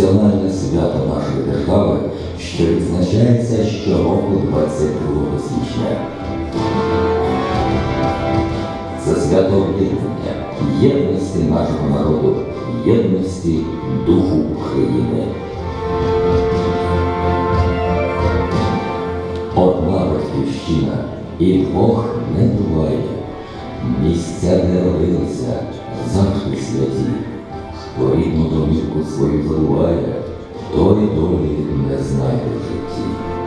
національне свято нашої держави, що відзначається щороку 22 січня. Це свято об'єднання, єдності нашого народу, єдності духу України. Одна батьківщина і Бог не буває. Місця не родилися завжди святі домівку свою забуває, той долі не знає в житті.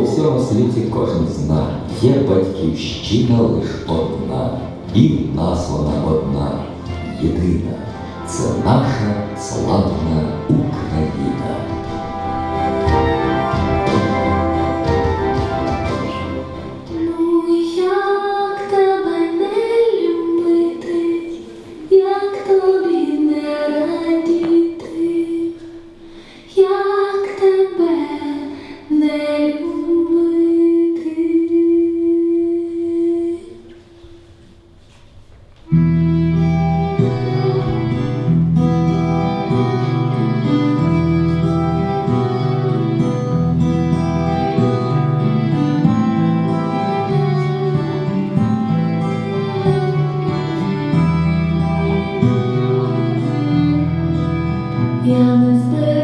у всьому світі кожен знає, є батьківщина лиш одна, і в нас вона одна, єдина. Це наша славна Україна. understood.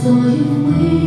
Красою ми.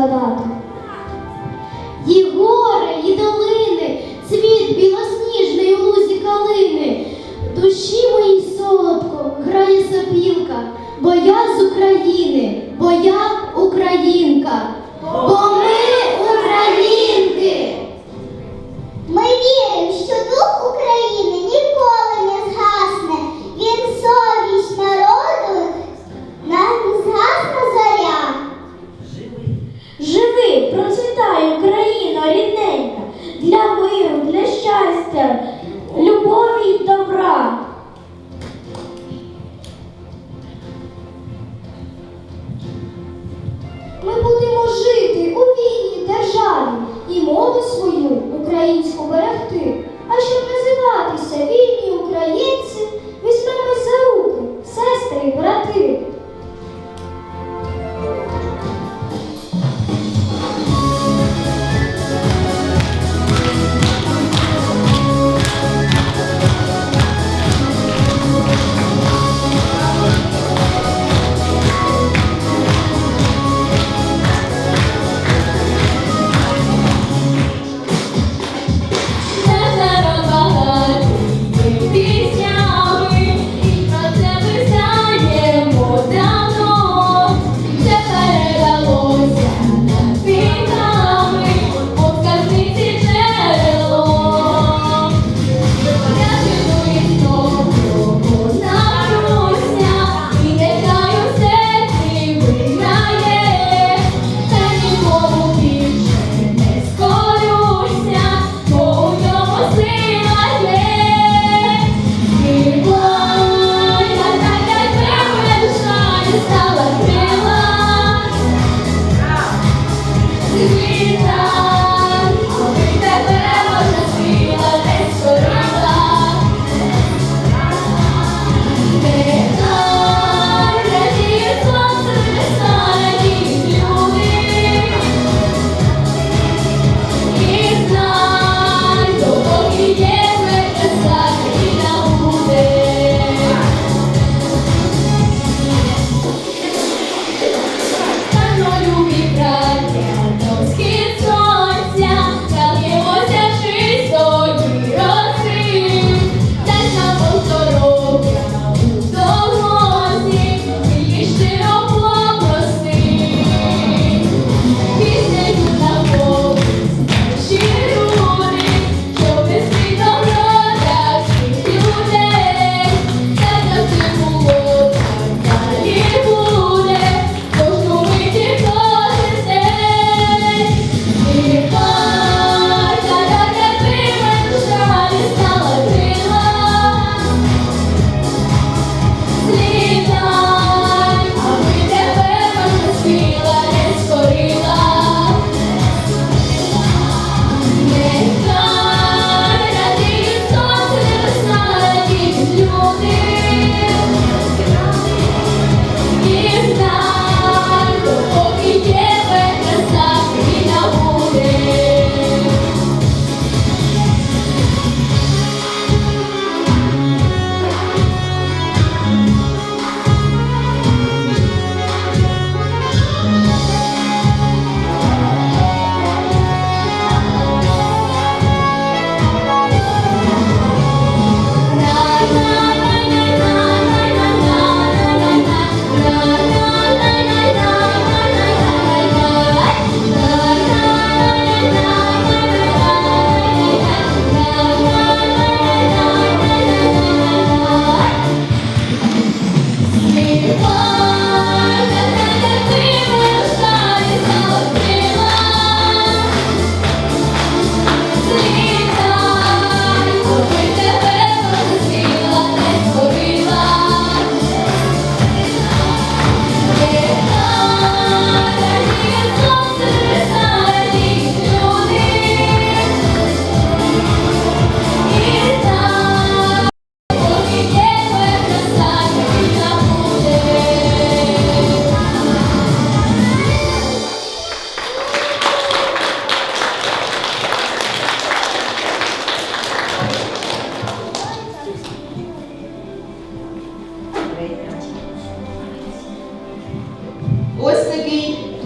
Soldaten. desculpa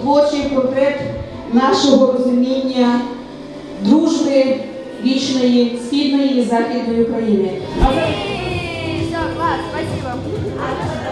творчий портрет нашого розуміння дружби вічної східної і західної України. Спасибо.